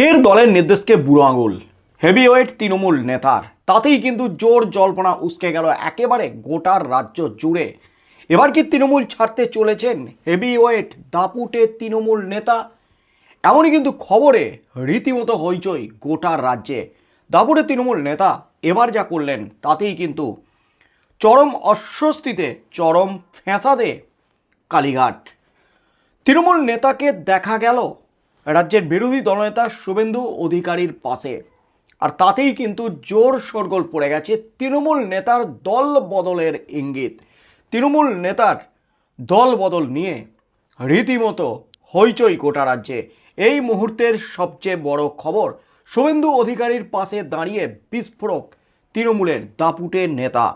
ফের দলের নির্দেশকে বুড়ো আঙুল। হেভিওয়েট তৃণমূল নেতার। তাতেই কিন্তু জোর জল্পনা উসকে গেল একেবারে গোটার রাজ্য জুড়ে। এবার কি তৃণমূল ছাড়তে চলেছেন হেভিওয়েট দাপুটে তৃণমূল নেতা? এমনই কিন্তু খবরে রীতিমতো হইচই গোটার রাজ্যে। দাপুটে তৃণমূল নেতা এবার যা করলেন, তাতেই কিন্তু চরম অস্বস্তিতে, চরম ফ্যাঁসাদে কালীঘাট। তৃণমূল নেতাকে দেখা গেল রাজ্যের বিরোধী দলনেতা শুভেন্দু অধিকারীর পাশে। আর তাতেই কিন্তু জোর শোরগোল পড়ে গেছে তৃণমূল নেতার দল বদলের ইঙ্গিত। তৃণমূল নেতার দল বদল নিয়ে রীতিমতো হইচই গোটা রাজ্যে। এই মুহূর্তের সবচেয়ে বড় খবর, শুভেন্দু অধিকারীর পাশে দাঁড়িয়ে বিস্ফোরক তৃণমূলের দাপুটে নেতা।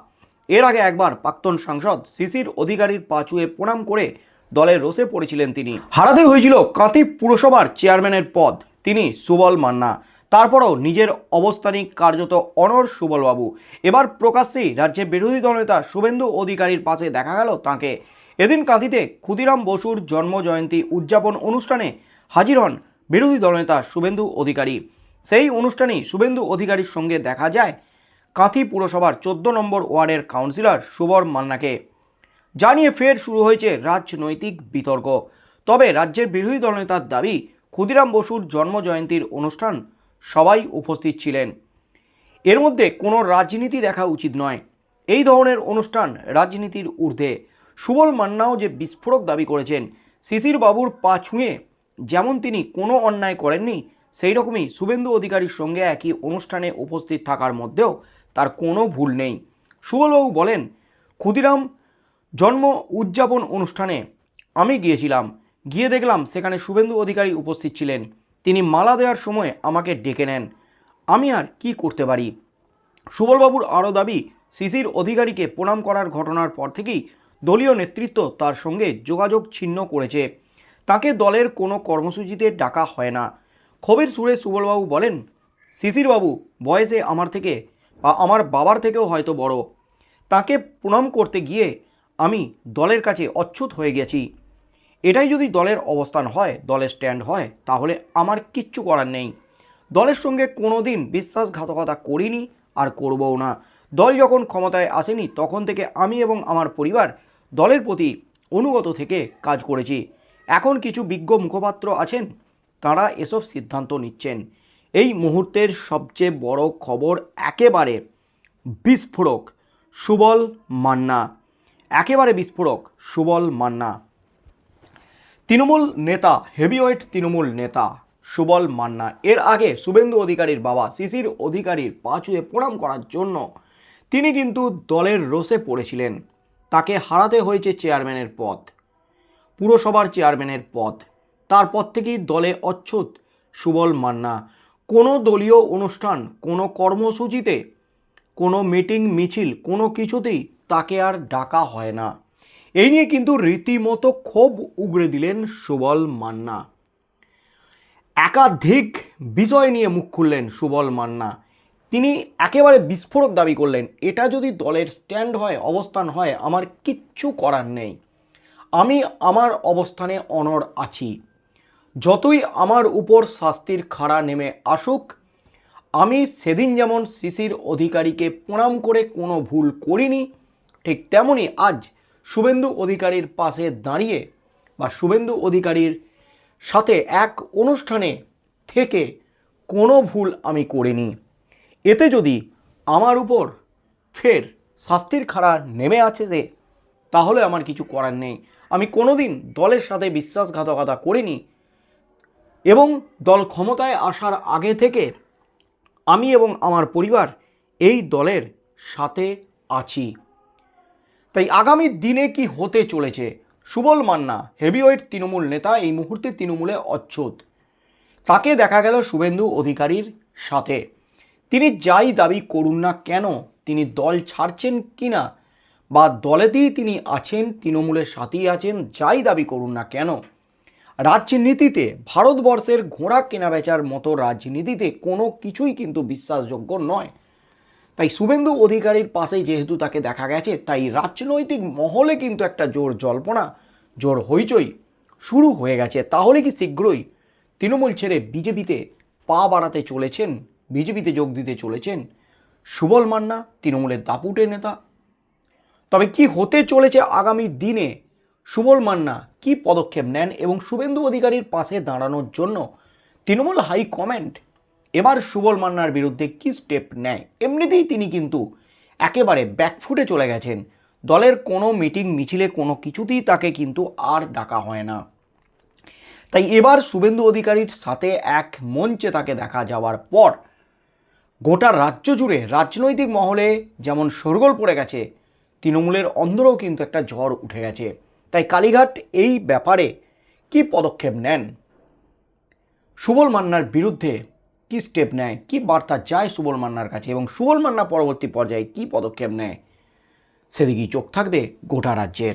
এর আগে একবার প্রাক্তন সাংসদ শিশির অধিকারীর পাচুয়ে প্রণাম করে দলের রোষে পড়েছিলেন তিনি। হারাতে হয়েছিল কাঁতি পুরসভার চেয়ারম্যানের পদ। তিনি সুবল মান্না। তারপরও নিজের অবস্থানিক কার্যত অনর সুবলবাবু। এবার প্রকাশ্যেই রাজ্যের বিরোধী দলনেতা শুভেন্দু অধিকারীর পাশে দেখা গেল তাকে। এদিন কাঁথিতে ক্ষুদিরাম বসুর জন্ম জয়ন্তী উদযাপন অনুষ্ঠানে হাজির হন বিরোধী দলনেতা শুভেন্দু অধিকারী। সেই অনুষ্ঠানেই শুভেন্দু অধিকারীর সঙ্গে দেখা যায় কাঁথি পুরসভার চোদ্দ নম্বর ওয়ার্ডের কাউন্সিলর সুবর মান্নাকে। জানিয়ে ফের শুরু হয়েছে রাজনৈতিক বিতর্ক। তবে রাজ্যের বিরোধী দলনেতার দাবি, ক্ষুদিরাম বসুর জন্ম জয়ন্তীর অনুষ্ঠান সবাই উপস্থিত ছিলেন। এর মধ্যে কোনো রাজনীতি দেখা উচিত নয়। এই ধরনের অনুষ্ঠান রাজনীতির ঊর্ধ্বে। সুবল মান্নাও যে বিস্ফোরক দাবি করেছেন, শিশির বাবুর পা ছুঁয়ে যেমন তিনি কোনো অন্যায় করেননি সেই রকমই শুভেন্দু অধিকারীর সঙ্গে একই অনুষ্ঠানে উপস্থিত থাকার মধ্যেও তার কোনো ভুল নেই। সুবলবাবু বলেন, ক্ষুদিরাম জন্ম উদযাপন অনুষ্ঠানে আমি গিয়েছিলাম। গিয়ে দেখলাম সেখানে শুভেন্দু অধিকারী উপস্থিত ছিলেন। তিনি মালা দেওয়ার সময় আমাকে ডেকে নেন। আমি আর কি করতে পারি? সুবলবাবুর আরও দাবি, শিশির অধিকারীকে প্রণাম করার ঘটনার পর থেকেই দলীয় নেতৃত্ব তার সঙ্গে যোগাযোগ ছিন্ন করেছে। তাকে দলের কোনো কর্মসূচিতে ডাকা হয় না। ক্ষোভের সুরে সুবলবাবু বলেন, শিশিরবাবু, বয়সে আমার থেকে বা আমার বাবার থেকেও হয়তো বড়। তাকে প্রণাম করতে গিয়ে আমি দলের কাছে অচ্ছুত হয়ে গেছি। এটাই যদি দলের অবস্থান হয়, দলের স্ট্যান্ড হয়, তাহলে আমার কিচ্ছু করার নেই। দলের সঙ্গে কোনো দিন বিশ্বাসঘাতকতা করিনি আর করবও না। দল যখন ক্ষমতায় আসেনি, তখন থেকে আমি এবং আমার পরিবার দলের প্রতি অনুগত থেকে কাজ করেছি। এখন কিছু বিজ্ঞ মুখপাত্র আছেন, তারা এসব সিদ্ধান্ত নিচ্ছেন। এই মুহূর্তের সবচেয়ে বড় খবর একেবারে বিস্ফোরক, সুবল মান্না। একেবারে বিস্ফোরক, সুবল মান্না। তৃণমূল নেতা, হেভিওয়েট তৃণমূল নেতা, সুবল মান্না। এর আগে শুভেন্দু অধিকারীর বাবা শিশির অধিকারীর পাঁচুয়ে প্রণাম করার জন্য তিনি কিন্তু দলের রোষে পড়েছিলেন। তাকে হারাতে হয়েছে চেয়ারম্যানের পদ, পুরসভার চেয়ারম্যানের পদ। তারপর থেকেই দলে অচ্ছুত সুবল মান্না। কোনো দলীয় অনুষ্ঠান, কোনো কর্মসূচিতে, কোনো মিটিং, মিছিল, কোনো কিছুতেই তাকে আর ডাকা হয় না। এই নিয়ে কিন্তু রীতিমতো ক্ষোভ উগড়ে দিলেন সুবল মান্না। একাধিক বিষয় নিয়ে মুখ খুললেন সুবল মান্না। তিনি একেবারে বিস্ফোরক দাবি করলেন, এটা যদি দলের স্ট্যান্ড হয়, অবস্থান হয়, আমার কিচ্ছু করার নেই। আমি আমার অবস্থানে অনর আছি। যতই আমার উপর শাস্তির খাড়া নেমে আসুক, আমি সেদিন যেমন শিশির অধিকারীকে প্রণাম করে কোনো ভুল করিনি ঠিক তেমনই আজ শুভেন্দু অধিকারীর পাশে দাঁড়িয়ে বা শুভেন্দু অধিকারীর সাথে এক অনুষ্ঠানে থেকে কোনো ভুল আমি করিনি। এতে যদি আমার উপর ফের শাস্তির খাড়া নেমে আছে যে, তাহলে আমার কিছু করার নেই। আমি কোনোদিন দলের সাথে বিশ্বাসঘাতকতা করিনি এবং দল ক্ষমতায় আসার আগে থেকে আমি এবং আমার পরিবার এই দলের সাথে আছি। তাই আগামী দিনে কি হতে চলেছে? সুবল মান্না, হেভিওয়েট তৃণমূল নেতা, এই মুহূর্তে তৃণমূলে অচ্ছুত। তাকে দেখা গেল শুভেন্দু অধিকারীর সাথে। তিনি যাই দাবি করুন না কেন, তিনি দল ছাড়ছেন কি না, বা দলেতেই তিনি আছেন, তৃণমূলের সাথেই আছেন, যাই দাবি করুন না কেন? রাজনীতিতে, ভারতবর্ষের ঘোড়া কেনাবেচার মতো রাজনীতিতে কোনো কিছুই কিন্তু বিশ্বাসযোগ্য নয়। তাই শুভেন্দু অধিকারীর পাশেই যেহেতু তাকে দেখা গেছে, তাই রাজনৈতিক মহলে কিন্তু একটা জোর জল্পনা, জোর হইচই শুরু হয়ে গেছে। তাহলে কি শীঘ্রই তৃণমূল ছেড়ে বিজেপিতে পা বাড়াতে চলেছেন, বিজেপিতে যোগ দিতে চলেছেন সুবল মান্না, তৃণমূলের দাপুটে নেতা? তবে কি হতে চলেছে আগামী দিনে? সুবল মান্না কি পদক্ষেপ নেন এবং শুভেন্দু অধিকারীর পাশে দাঁড়ানোর জন্য তৃণমূল হাইকমান্ড এবার সুবল মান্নার বিরুদ্ধে কি স্টেপ নেয়? এমনিতেই তিনি কিন্তু একেবারে ব্যাকফুটে চলে গেছেন। দলের কোনো মিটিং মিছিলে কোনো কিছুতেই তাকে কিন্তু আর ডাকা হয় না। তাই এবার শুভেন্দু অধিকারীর সাথে এক মঞ্চে তাকে দেখা যাওয়ার পর গোটা রাজ্য জুড়ে রাজনৈতিক মহলে যেমন শোরগোল পড়ে গেছে, তৃণমূলের অন্দরেও কিন্তু একটা ঝড় উঠে গেছে। তাই কালীঘাট এই ব্যাপারে কি পদক্ষেপ নেন? সুবল মান্নার বিরুদ্ধে কি স্টেপ নেয়? কি বার্তা চায় সুবল মান্নার কাছে এবং সুবল মান্না পরবর্তী পর্যায়ে কি পদক্ষেপ নেয়? সেদিকেই চোখ থাকবে গোটা রাজ্যের।